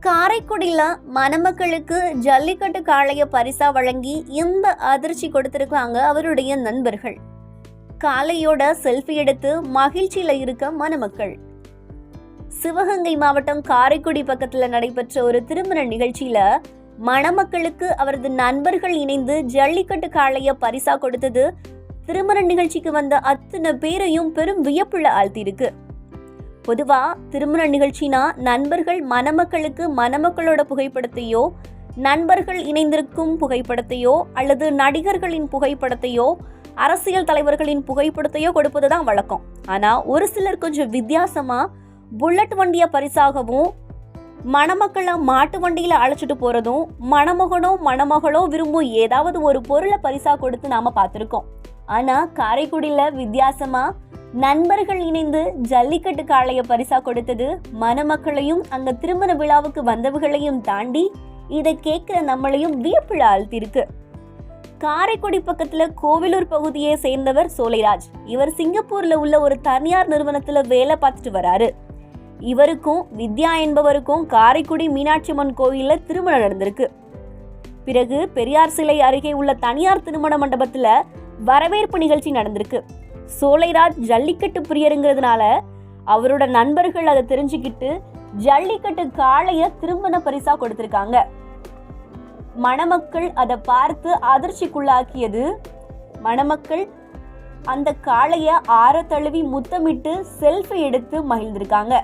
காரைக்குடியில் மணமக்களுக்கு ஜல்லிக்கட்டு காளைய பரிசா வழங்கி இந்த அதிர்ச்சி கொடுத்திருக்காங்க அவருடைய நண்பர்கள். காளையோட செல்ஃபி எடுத்து மகிழ்ச்சியில இருக்க மணமக்கள். சிவகங்கை மாவட்டம் காரைக்குடி பக்கத்துல நடைபெற்ற ஒரு திருமண நிகழ்ச்சியில மணமக்களுக்கு அவரது நண்பர்கள் இணைந்து ஜல்லிக்கட்டு காளைய பரிசா கொடுத்தது. திருமண நிகழ்ச்சிக்கு வந்த அத்தனை பேரையும் பெரும் வியப்புல ஆழ்த்தியிருக்கு. பொதுவா திருமண நிகழ்ச்சினா நண்பர்கள் மணமக்களுக்கு மணமக்களோட புகைப்படத்தையோ நண்பர்கள் இணைந்திருக்கும் புகைப்படத்தையோ அல்லது நடிகர்களின் புகைப்படத்தையோ அரசியல் தலைவர்களின் புகைப்படத்தையோ கொடுப்பது தான் வழக்கம். ஆனால் ஒரு சிலர் கொஞ்சம் வித்தியாசமாக புல்லட் வண்டியை பரிசாகவும் மணமக்களை மாட்டு வண்டியில் அழைச்சிட்டு போகிறதும் மணமகனோ மணமகளோ விரும்பும் ஏதாவது ஒரு பொருளை பரிசாக கொடுத்து நாம் பார்த்துருக்கோம். ஆனால் காரைக்குடியில் வித்தியாசமாக நண்பர்கள் இணைந்து ஜல்லிக்கட்டு காளைய பரிசா கொடுத்தது மணமக்களையும் அங்க திருமண விழாவுக்கு வந்தவர்களையும் தாண்டி இதை கேட்கிற நம்மளையும் வியப்புல ஆழ்த்திருக்கு காரைக்குடி பக்கத்துல கோவிலூர் பகுதியை சேர்ந்தவர் சோலைராஜ். இவர் சிங்கப்பூர்ல உள்ள ஒரு தனியார் நிறுவனத்துல வேலை பார்த்துட்டு வராரு. இவருக்கும் வித்யா என்பவருக்கும் காரைக்குடி மீனாட்சி அம்மன் கோயில்ல திருமணம் நடந்திருக்கு. பிறகு பெரியார் சிலை அருகே உள்ள தனியார் திருமண மண்டபத்துல வரவேற்பு நிகழ்ச்சி நடந்திருக்கு. சோலைராஜ் ஜல்லிக்கட்டு பிரியருங்கிறதுனால அவரோட நண்பர்கள் அதை தெரிஞ்சுக்கிட்டு ஜல்லிக்கட்டு காளைய திருமண பரிசா கொடுத்திருக்காங்க. மணமக்கள் அதை பார்த்து அதிர்ச்சிக்குள்ளாக்கியது. மணமக்கள் அந்த காளைய ஆற தழுவி முத்தமிட்டு செல்ஃபி எடுத்து மகிழ்ந்திருக்காங்க.